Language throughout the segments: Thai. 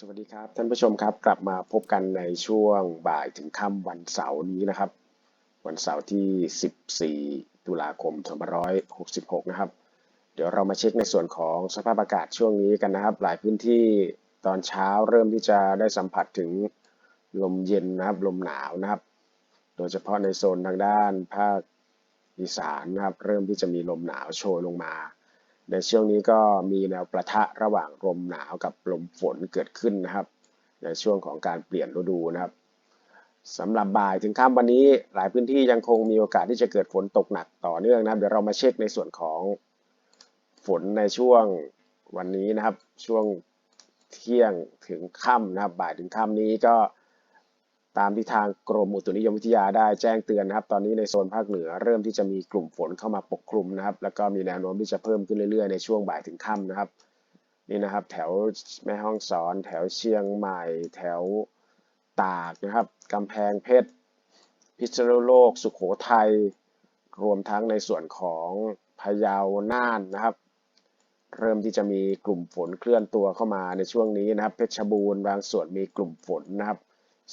สวัสดีครับท่านผู้ชมครับกลับมาพบกันในช่วงบ่ายถึงค่ำวันเสาร์นี้นะครับ วันเสาร์ที่ 14 ตุลาคม2566 นะครับ เดี๋ยวเรามาเช็คในส่วนของสภาพอากาศช่วงนี้กันนะครับ หลายพื้นที่ตอนเช้าเริ่มที่จะได้สัมผัสถึงลมเย็นนะครับลมหนาวนะครับ โดยเฉพาะในโซนทางด้านภาคอีสานนะครับ เริ่มที่จะมีลมหนาวโชยลงมา ในช่วงนี้ก็มีแนวประทะระหว่างลมหนาวกับลมฝนเกิดขึ้นนะครับ ในช่วงของการเปลี่ยนฤดูนะครับสำหรับบ่ายถึงค่ำวันนี้หลายพื้นที่ยังคงมีโอกาสที่จะเกิดฝนตกหนักต่อเนื่องนะครับ เดี๋ยวเรามาเช็คในส่วนของฝนในช่วงวันนี้นะครับ ช่วงเที่ยงถึงค่ำนะครับบ่ายถึงค่ำนี้ก็ ตามที่ทางกรมอุตุนิยมวิทยาได้แจ้งเตือนนะครับ ตอนนี้ในโซนภาคเหนือเริ่มที่จะมีกลุ่มฝนเข้ามาปกคลุมนะครับ แล้วก็มีแนวโน้มที่จะเพิ่มขึ้นเรื่อยๆ ในช่วงบ่ายถึงค่ำนะครับ นี่นะครับ แถวแม่ฮ่องสอน แถวเชียงใหม่ แถวตากนะครับกำแพงเพชร พิษณุโลก สุขโขทัย รวมทั้งในส่วนของพะเยา น่านนะครับ เริ่มที่จะมีกลุ่มฝนเคลื่อนตัวเข้ามาในช่วงนี้นะครับ เพชรบูรณ์บางส่วนมีกลุ่มฝนนะครับ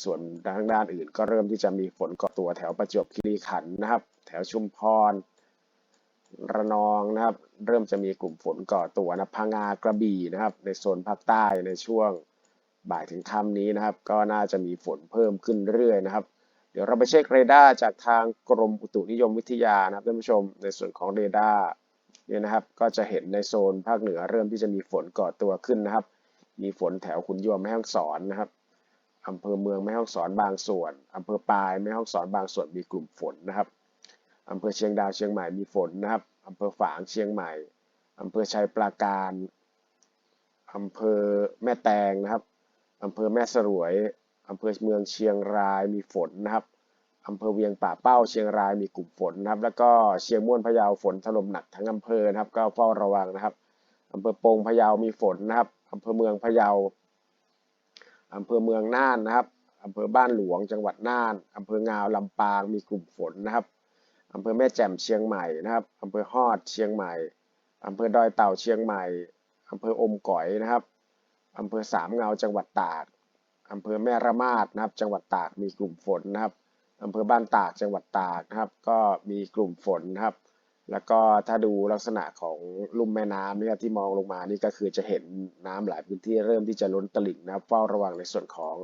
ส่วนทางด้านอื่นก็เริ่มที่จะมีฝนเกาะตัวแถวประจวบคีรีขันธ์นะครับ แถวชุมพร ระนองนะครับ เริ่มจะมีกลุ่มฝนก่อตัวนะพังงากระบี่นะครับ ในโซนภาคใต้ในช่วงบ่ายถึงค่ำนี้นะครับ ก็น่าจะมีฝนเพิ่มขึ้นเรื่อยนะครับ เดี๋ยวเราไปเช็คเรดาร์จากทางกรมอุตุนิยมวิทยานะครับท่านผู้ชมในส่วนของเรดาร์เนี่ยนะครับก็จะเห็นในโซนภาคเหนือเริ่มที่จะมีฝนก่อตัวขึ้นนะครับ มีฝนแถวขุนยวมแม่ฮ่องสอนนะครับ อำเภอเมืองแม่ฮ่องสอนบางส่วนอำเภอปายแม่ฮ่องสอนบางส่วนมีกลุ่มฝนนะครับอำเภอเชียงดาวเชียงใหม่มีฝนนะครับอำเภอฝางเชียงใหม่อำเภอชัยปราการอำเภอแม่แตงนะครับอำเภอแม่สรวยอำเภอเมืองเชียงรายมีฝนนะครับอำเภอเวียงป่าเป้าเชียงรายมีกลุ่มฝนนะครับ แล้วก็เชียงม่วนพะเยาฝนถล่มหนักทั้งอำเภอนะครับ ก็เฝ้าระวังนะครับอำเภอโป่งพะเยามีฝนนะครับอำเภอเมืองพะเยา อำเภอเมืองน่านนะครับอำเภอบ้านหลวงจังหวัดน่านอำเภองาวลำปางมีกลุ่มฝนนะครับอำเภอแม่แจ่มเชียงใหม่นะครับอำเภอฮอดเชียงใหม่อำเภอดอยเต่าเชียงใหม่อำเภออมก๋อยนะครับอำเภอสามเงาจังหวัดตากอำเภอแม่ระมาดนะครับ จังหวัดตากมีกลุ่มฝนนะครับอำเภอบ้านตากจังหวัดตากนะครับ ก็มีกลุ่มฝนนะครับ แล้วก็ถ้าดูลักษณะของลุ่มแม่น้ำเนี่ยที่มองลงมานี่ก็คือจะเห็นน้ำหลายพื้นที่เริ่มที่จะล้นตลิ่งนะเฝ้าระวังในส่วนของ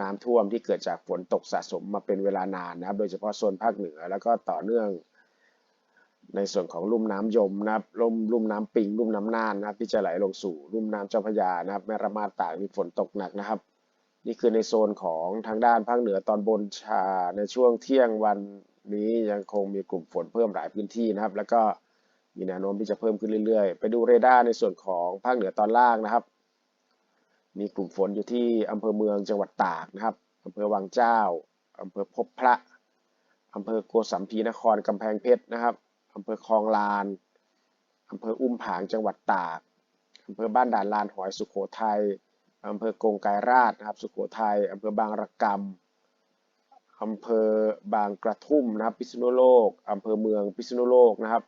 น้ำท่วมที่เกิดจากฝนตกสะสมมาเป็นเวลานานนะครับ โดยเฉพาะโซนภาคเหนือ แล้วก็ต่อเนื่อง ในส่วนของลุ่มน้ำยมนะครับลุ่มลุ่มน้ำปิง ลุ่มน้ำน่านนะครับ ที่จะไหลลงสู่ลุ่มน้ำเจ้าพระยานะครับแม่ระมาดตากมีฝนตกหนักนะครับ นี่คือในโซนของทางด้านภาคเหนือตอนบนชาในช่วงเที่ยงวัน นี้ยังคงมีกลุ่มฝนเพิ่มหลายพื้นที่นะครับ แล้วก็มีแนวโน้มที่จะเพิ่มขึ้นเรื่อยๆ ไปดูเรดาร์ในส่วนของภาคเหนือตอนล่างนะครับ มีกลุ่มฝนอยู่ที่อำเภอเมืองจังหวัดตากนะครับอำเภอวังเจ้าอำเภอพบพระอำเภอโกสัมพีนครกำแพงเพชรนะครับอำเภอคลองลานอำเภออุ้มผางจังหวัดตากอำเภอบ้านด่านลานหอยสุโขทัยอำเภอกงไกรราชนะครับ สุโขทัยอำเภอบางระกำ อำเภอบางกระทุ่มนะครับพิษณุโลกอำเภอเมืองพิษณุโลกนะครับ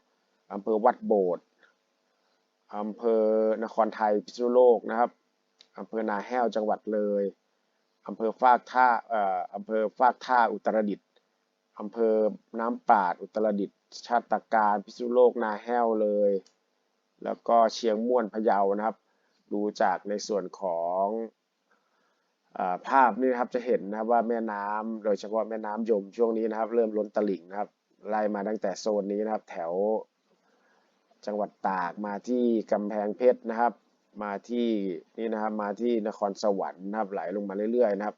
อำเภอวัดโบสถ์อำเภอนครไทยพิษณุโลกนะครับอำเภอนาแห้วจังหวัดเลยอำเภอฟากท่าเอ่ออำเภอฟากท่าอุตรดิตถ์อำเภอน้ำปาดอุตรดิตถ์ชาติการพิษณุโลกนาแห้วเลย แล้วก็เชียงม่วนพะเยานะครับ ดูจากในส่วนของ ภาพนี่นะครับจะเห็นนะครับว่าแม่น้ำโดยเฉพาะแม่น้ำยมช่วงนี้นะครับ เริ่มล้นตลิ่งนะครับไล่มาตั้งแต่โซนนี้นะครับ แถว จังหวัดตากมาที่กำแพงเพชรนะครับ มาที่นี่นะครับมาที่นครสวรรค์นะครับไหลลงมาเรื่อยๆนะครับ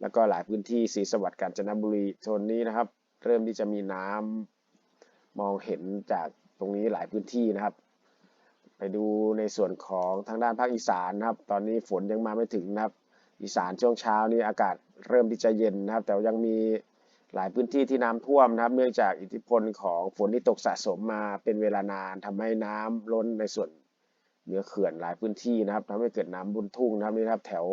แล้วก็หลายพื้นที่ศรีสวัสดิ์กาญจนบุรีโซนนี้นะครับ เริ่มที่จะมีน้ำมองเห็นจากตรงนี้หลายพื้นที่นะครับ ไปดูในส่วนของทางด้านภาคอีสานนะครับ ตอนนี้ฝนยังมาไม่ถึงนะครับ อีสานช่วงเช้านี้อากาศเริ่มที่จะเย็นนะครับ แต่ยังมีหลายพื้นที่ที่น้ำท่วมนะครับ เนื่องจากอิทธิพลของฝนที่ตกสะสมมาเป็นเวลานานทำให้น้ำล้นในส่วนเหนือเขื่อนหลายพื้นที่นะครับทำให้เกิดน้ำบุญทุ่งนะครับนี่ครับแถว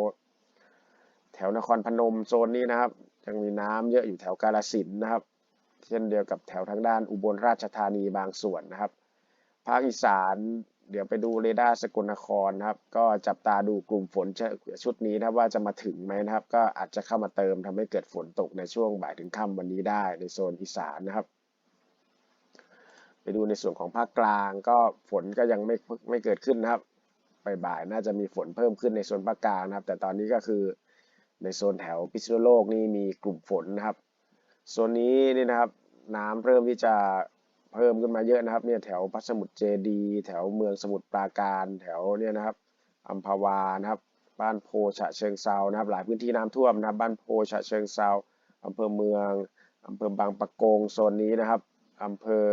แถวนครพนมโซนนี้นะครับยังมีน้ำเยอะอยู่แถวกาฬสินนะครับ เช่นเดียวกับแถวทางด้านอุบลราชธานีบางส่วนนะครับ ภาคอีสาน เดี๋ยวไปดูเรดาร์สกลนครนะครับ ก็จับตาดูกลุ่มฝนชุดนี้นะว่าจะมาถึงไหมนะครับ ก็อาจจะเข้ามาเติมทำให้เกิดฝนตกในช่วงบ่ายถึงค่ำวันนี้ได้ในโซนอีสานนะครับ ไปดูในส่วนของภาคกลางก็ฝนก็ยังไม่ไม่เกิดขึ้นนะครับบ่ายๆน่าจะมีฝนเพิ่มขึ้นในโซนภาคกลางนะครับ แต่ตอนนี้ก็คือในโซนแถวพิษณุโลกนี่มีกลุ่มฝนนะครับโซนนี้นี่นะครับน้ำเริ่มที่จะ เพิ่มขึ้นมาเยอะนะครับเนี่ยแถวพัสมุทรเจดี แถวเมืองสมุทรปราการแถวเนี่ยนะครับอัมพวานะครับบ้านโพฉะเชิงเซานะครับ หลายพื้นที่น้ำท่วมนะครับบ้านโพฉะเชิงเซาอำเภอเมืองอำเภอบางปะกงโซนนี้นะครับอำเภอ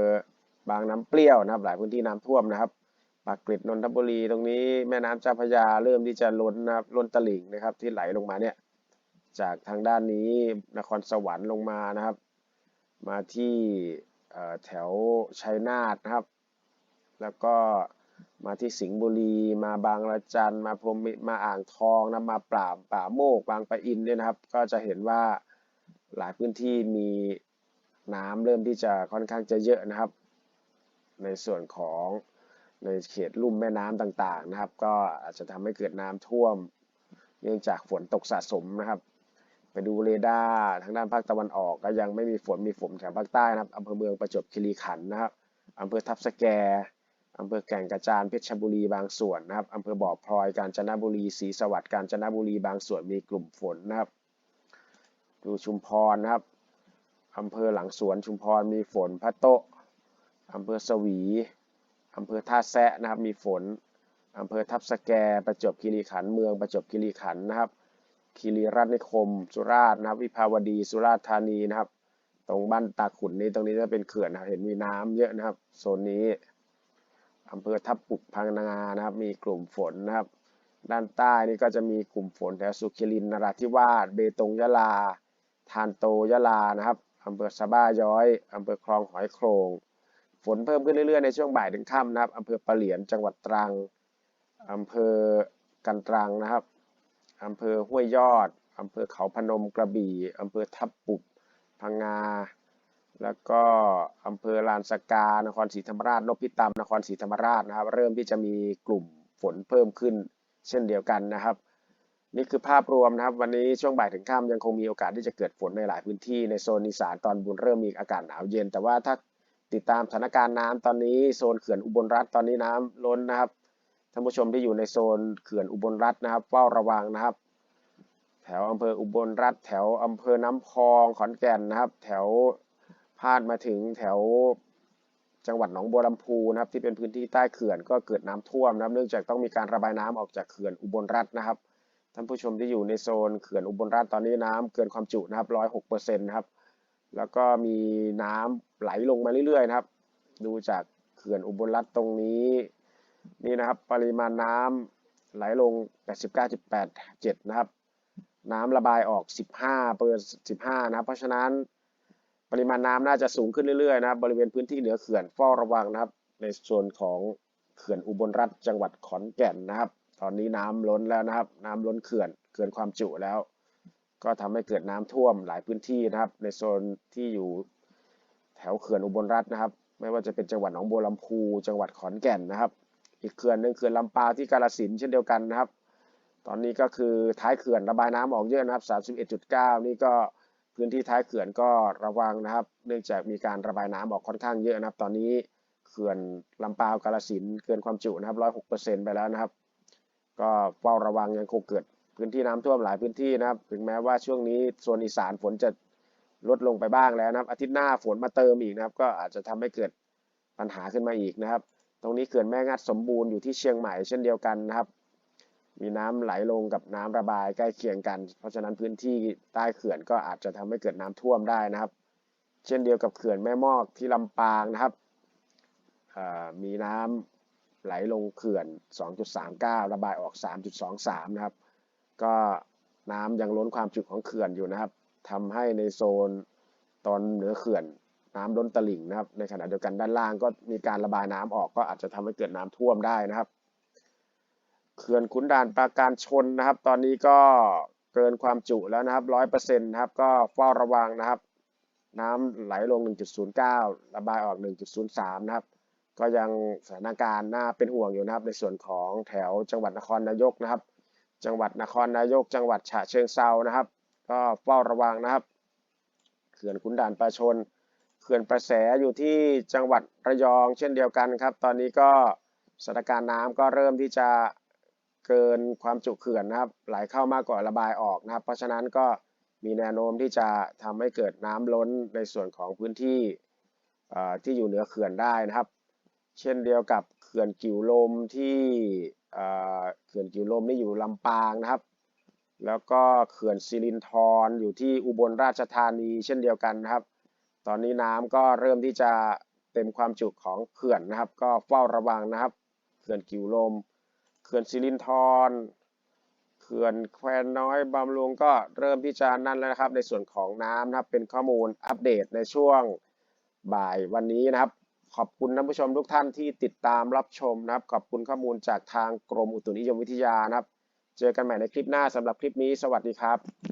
บางน้ำเปรี้ยวนะครับ หลายพื้นที่น้ำท่วมนะครับปากเกร็ดนนทบุรีตรงนี้แม่น้ำเจ้าพระยาเริ่มที่จะล้นนะครับล้นตลิ่งนะครับ ที่ไหลลงมาเนี่ยจากทางด้านนี้นครสวรรค์ลงมานะครับ มาที่ แถวชัยนาทนะครับ แล้วก็มาที่สิงห์บุรี มาบางละจัน มาพรมมาอ่างทองนะมาปราบป่าโมก บางปะอินเนี่ยนะครับ ก็จะเห็นว่าหลายพื้นที่มีน้ำเริ่มที่จะค่อนข้างจะเยอะนะครับ ในส่วนของในเขตลุ่มแม่น้ำต่างๆนะครับ ก็อาจจะทำให้เกิดน้ำท่วม เนื่องจากฝนตกสะสมนะครับ ไปดูเรดาร์ทางด้านภาคตะวันออกก็ยังไม่มีฝนมีฝนแถวภาคใต้นะครับอำเภอเมืองประจวบคีรีขันธ์นะครับอำเภอทับสแกอำเภอแก่งกระจานเพชรบุรีบางส่วนนะครับอำเภอบ่อพลอยกาญจนบุรีศรีสวัสดิ์กาญจนบุรีบางส่วนมีกลุ่มฝนนะครับดูชุมพรนะครับอำเภอหลังสวนชุมพรมีฝนพระโตะอำเภอสวีอำเภอท่าแซะนะครับมีฝนอำเภอทับสแกประจวบคีรีขันธ์เมืองประจวบคีรีขันธ์นะครับ คีรีรัตนิคม สุราษฎร์นะครับ วิภาวดีสุราษฎร์ธานีนะครับ ตรงบ้านตาขุนนี้ตรงนี้จะเป็นเขื่อนนะเห็นมีน้ำเยอะนะครับโซนนี้อำเภอทับปุกพังนานะครับ มีกลุ่มฝนนะครับ ด้านใต้นี่ก็จะมีกลุ่มฝนแถวสุขิรินนราธิวาสเบตงยะลา ทานโตยะลานะครับอำเภอสะบ้าย้อยอำเภอคลองหอยโขงฝนเพิ่มขึ้นเรื่อยๆในช่วงบ่ายถึงค่ำนะครับอำเภอปะเหลียนจังหวัดตรังอำเภอกันตรังนะครับ อำเภอห้วยยอดอำเภอเขาพนมกระบี่อำเภอทับปุบพังงา แล้วก็อำเภอลานสกา นครศรีธรรมราชนพิตามนครศรีธรรมราชนะครับ เริ่มที่จะมีกลุ่มฝนเพิ่มขึ้น เช่นเดียวกันนะครับ นี่คือภาพรวมนะครับ วันนี้ช่วงบ่ายถึงค่ำยังคงมีโอกาสที่จะเกิดฝนในหลายพื้นที่ในโซนอีสานตอนบนเริ่มมีอากาศหนาวเย็น แต่ว่าถ้าติดตามสถานการณ์น้ำตอนนี้โซนเขื่อนอุบลรัฐตอนนี้น้ำล้นนะครับ ท่านผู้ชมที่อยู่ในโซนเขื่อนอุบลรัฐนะครับเฝ้าระวังนะครับ แถวอำเภออุบลรัฐ แถวอำเภอน้ำพองขอนแก่นนะครับ แถวพาดมาถึงแถวจังหวัดหนองบัวลำพูนะครับ ที่เป็นพื้นที่ใต้เขื่อนก็เกิดน้ำท่วมนะครับเนื่องจากต้องมีการระบายน้ำออกจากเขื่อนอุบลรัฐนะครับท่านผู้ชมที่อยู่ในโซนเขื่อนอุบลรัฐตอนนี้น้ำเกินความจุนะครับร้อยหกเปอร์เซ็นต์นะครับ แล้วก็มีน้ำไหลลงมาเรื่อยๆนะครับ ดูจากเขื่อนอุบลรัฐตรงนี้ นี่นะครับปริมาณน้ำไหลลง 89.87 นะครับ น้ำระบายออก 15 เปอร์ 15 นะครับเพราะฉะนั้นปริมาณน้ำน่าจะสูงขึ้นเรื่อยๆนะครับบริเวณพื้นที่เหนือเขื่อนเฝ้าระวังนะครับ ในส่วนของเขื่อนอุบลรัฐจังหวัดขอนแก่นนะครับ ตอนนี้น้ำล้นแล้วนะครับ น้ำล้นเขื่อนเกินความจุแล้ว ก็ทำให้เกิดน้ำท่วมหลายพื้นที่นะครับ ในโซนที่อยู่แถวเขื่อนอุบลรัฐนะครับ ไม่ว่าจะเป็นจังหวัดหนองบัวลำพู จังหวัดขอนแก่นนะครับ อีกเขื่อนหนึ่งเขื่อนลำปาวที่กาฬสินเช่นเดียวกันนะครับ ตอนนี้ก็คือท้ายเขื่อนระบายน้ำออกเยอะนะครับ 31.9 นี่ก็พื้นที่ท้ายเขื่อนก็ระวังนะครับ เนื่องจากมีการระบายน้ำออกค่อนข้างเยอะนะครับ ตอนนี้เขื่อนลำปาวกาฬสินเกินความจุนะครับ 106%ไปแล้วนะครับ ก็เฝ้าระวังยังคงเกิดพื้นที่น้ำท่วมหลายพื้นที่นะครับ ถึงแม้ว่าช่วงนี้โซนอีสานฝนจะลดลงไปบ้างแล้วนะครับ อาทิตย์หน้าฝนมาเติมอีกนะครับ ก็อาจจะทำให้เกิดปัญหาขึ้นมาอีกนะครับ ตรงนี้เขื่อนแม่งัดสมบูรณ์อยู่ที่เชียงใหม่เช่นเดียวกันนะครับ มีน้ำไหลลงกับน้ำระบายใกล้เคียงกัน เพราะฉะนั้นพื้นที่ใต้เขื่อนก็อาจจะทำให้เกิดน้ำท่วมได้นะครับ เช่นเดียวกับเขื่อนแม่มอกที่ลำปางนะครับมีน้ำไหลลงเขื่อน 2.39 ระบายออก 3.23 นะครับ ก็น้ำยังล้นความจุของเขื่อนอยู่นะครับทำให้ในโซนตอนเหนือเขื่อน น้ำล้นตลิ่งนะครับ ในขณะเดียวกันด้านล่างก็มีการระบายน้ำออกก็อาจจะทำให้เกิดน้ำท่วมได้นะครับเขื่อนขุนด่านปราการชนนะครับ ตอนนี้ก็เกินความจุแล้วนะครับร้อยเปอร์เซ็นต์นะครับ ก็เฝ้าระวังนะครับ น้ำไหลลง 1.09 ระบายออก 1.03 นะครับ ก็ยังสถานการณ์น่าเป็นห่วงอยู่นะครับ ในส่วนของแถวจังหวัดนครนายกนะครับ จังหวัดนครนายก จังหวัดฉะเชิงเซานะครับ ก็เฝ้าระวังนะครับ เขื่อนขุนด่านปลาชน เขื่อนประแสอยู่ที่จังหวัดระยองเช่นเดียวกันครับ ตอนนี้ก็สถานการณ์น้ำก็เริ่มที่จะเกินความจุเขื่อนนะครับ ไหลเข้ามากกว่าระบายออกนะครับ เพราะฉะนั้นก็มีแนวโน้มที่จะทำให้เกิดน้ำล้นในส่วนของพื้นที่ที่อยู่เหนือเขื่อนได้นะครับ เช่นเดียวกับเขื่อนกิ่วลมที่เขื่อนกิ่วลมนี่อยู่ลำปางนะครับ แล้วก็เขื่อนสิรินธรอยู่ที่อุบลราชธานีเช่นเดียวกันนะครับ ตอนนี้น้ำก็เริ่มที่จะเต็มความจุของเขื่อนนะครับ ก็เฝ้าระวังนะครับเขื่อนกิ่วลมเขื่อนสิรินธรเขื่อนแควน้อยบำรุงก็เริ่มที่จะนั่นแล้วนะครับ ในส่วนของน้ำนะครับเป็นข้อมูลอัปเดตในช่วงบ่ายวันนี้นะครับ ขอบคุณท่านผู้ชมทุกท่านที่ติดตามรับชมนะครับ ขอบคุณข้อมูลจากทางกรมอุตุนิยมวิทยานะครับ เจอกันใหม่ในคลิปหน้าสำหรับคลิปนี้ สวัสดีครับ